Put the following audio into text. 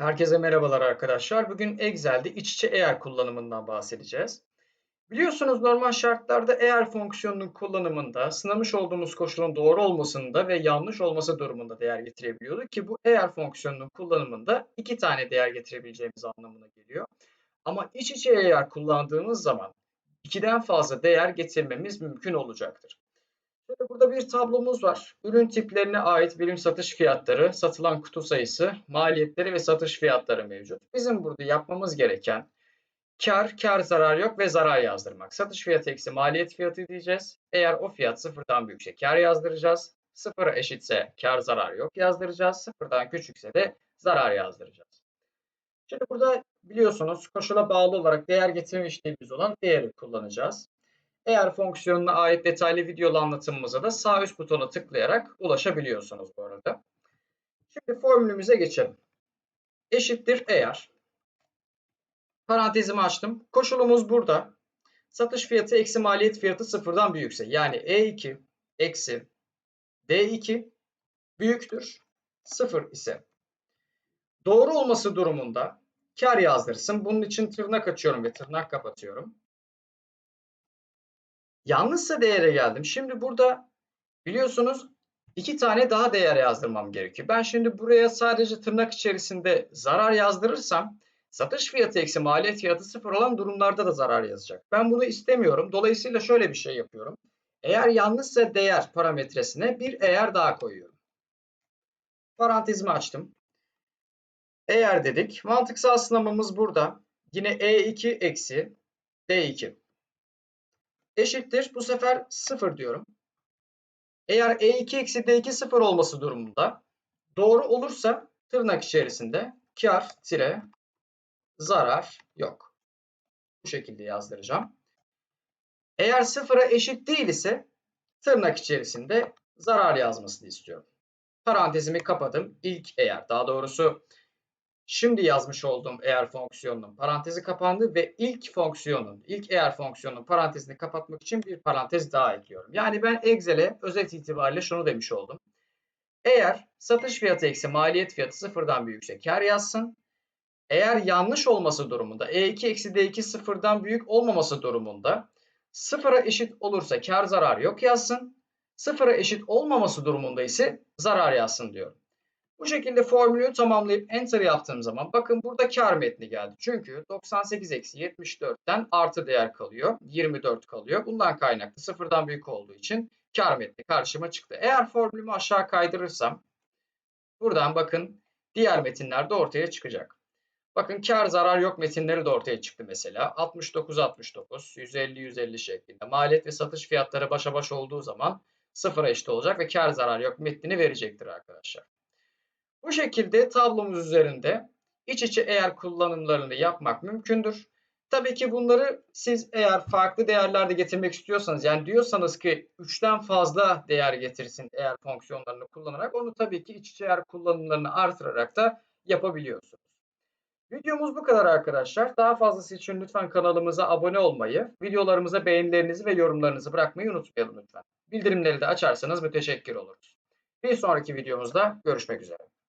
Herkese merhabalar arkadaşlar. Bugün Excel'de iç içe eğer kullanımından bahsedeceğiz. Biliyorsunuz normal şartlarda eğer fonksiyonunun kullanımında sınamış olduğumuz koşulun doğru olmasında ve yanlış olması durumunda değer getirebiliyorduk ki bu eğer fonksiyonunun kullanımında iki tane değer getirebileceğimiz anlamına geliyor. Ama iç içe eğer kullandığımız zaman ikiden fazla değer getirmemiz mümkün olacaktır. Burada bir tablomuz var. Ürün tiplerine ait birim satış fiyatları, satılan kutu sayısı, maliyetleri ve satış fiyatları mevcut. Bizim burada yapmamız gereken kar, kar zarar yok ve zarar yazdırmak. Satış fiyatı eksi maliyet fiyatı diyeceğiz. Eğer o fiyat sıfırdan büyükse kar yazdıracağız. Sıfıra eşitse kar zarar yok yazdıracağız. Sıfırdan küçükse de zarar yazdıracağız. Şimdi burada biliyorsunuz koşula bağlı olarak değer getirme işlemimiz olan değeri kullanacağız. Eğer fonksiyonuna ait detaylı videolu anlatımımıza da sağ üst butona tıklayarak ulaşabiliyorsunuz bu arada. Şimdi formülümüze geçelim. Eşittir eğer. Parantezimi açtım. Koşulumuz burada. Satış fiyatı eksi maliyet fiyatı sıfırdan büyükse yani E2 eksi D2 büyüktür sıfır ise doğru olması durumunda kar yazdırsın. Bunun için tırnak açıyorum ve tırnak kapatıyorum. Yanlışsa değere geldim. Şimdi burada biliyorsunuz iki tane daha değer yazdırmam gerekiyor. Ben şimdi buraya sadece tırnak içerisinde zarar yazdırırsam satış fiyatı eksi maliyet fiyatı sıfır olan durumlarda da zarar yazacak. Ben bunu istemiyorum. Dolayısıyla şöyle bir şey yapıyorum. Eğer yanlışsa değer parametresine bir eğer daha koyuyorum. Parantezimi açtım. Eğer dedik. Mantıksal sınavımız burada. Yine E2 eksi D2 eşittir. Bu sefer 0 diyorum. Eğer E2 eksi D2 0 olması durumunda doğru olursa tırnak içerisinde kar tire zarar yok. Bu şekilde yazdıracağım. Eğer sıfıra eşit değil ise tırnak içerisinde zarar yazmasını istiyorum. Parantezimi kapadım. İlk eğer daha doğrusu Şimdi yazmış olduğum eğer fonksiyonunun parantezi kapandı ve ilk fonksiyonun, ilk eğer fonksiyonunun parantezini kapatmak için bir parantez daha ekliyorum. Yani ben Excel'e özet itibariyle şunu demiş oldum. Eğer satış fiyatı eksi maliyet fiyatı sıfırdan büyükse kar yazsın. Eğer yanlış olması durumunda E2 eksi D2 sıfırdan büyük olmaması durumunda sıfıra eşit olursa kar zarar yok yazsın. Sıfıra eşit olmaması durumunda ise zarar yazsın diyorum. Bu şekilde formülü tamamlayıp enter yaptığım zaman bakın burada kar metni geldi. Çünkü 98 eksi 74'ten artı değer kalıyor. 24 kalıyor. Bundan kaynaklı sıfırdan büyük olduğu için kar metni karşıma çıktı. Eğer formülümü aşağı kaydırırsam buradan bakın diğer metinler de ortaya çıkacak. Bakın kar zarar yok metinleri de ortaya çıktı mesela. 69 69, 150 150 şeklinde. Maliyet ve satış fiyatları başa baş olduğu zaman sıfıra eşit olacak ve kar zarar yok metnini verecektir arkadaşlar. Bu şekilde tablomuz üzerinde iç içe eğer kullanımlarını yapmak mümkündür. Tabii ki bunları siz eğer farklı değerlerde getirmek istiyorsanız yani diyorsanız ki 3'ten fazla değer getirsin eğer fonksiyonlarını kullanarak onu tabii ki iç içe eğer kullanımlarını artırarak da yapabiliyorsunuz. Videomuz bu kadar arkadaşlar. Daha fazlası için lütfen kanalımıza abone olmayı, videolarımıza beğenilerinizi ve yorumlarınızı bırakmayı unutmayalım lütfen. Bildirimleri de açarsanız müteşekkir oluruz. Bir sonraki videomuzda görüşmek üzere.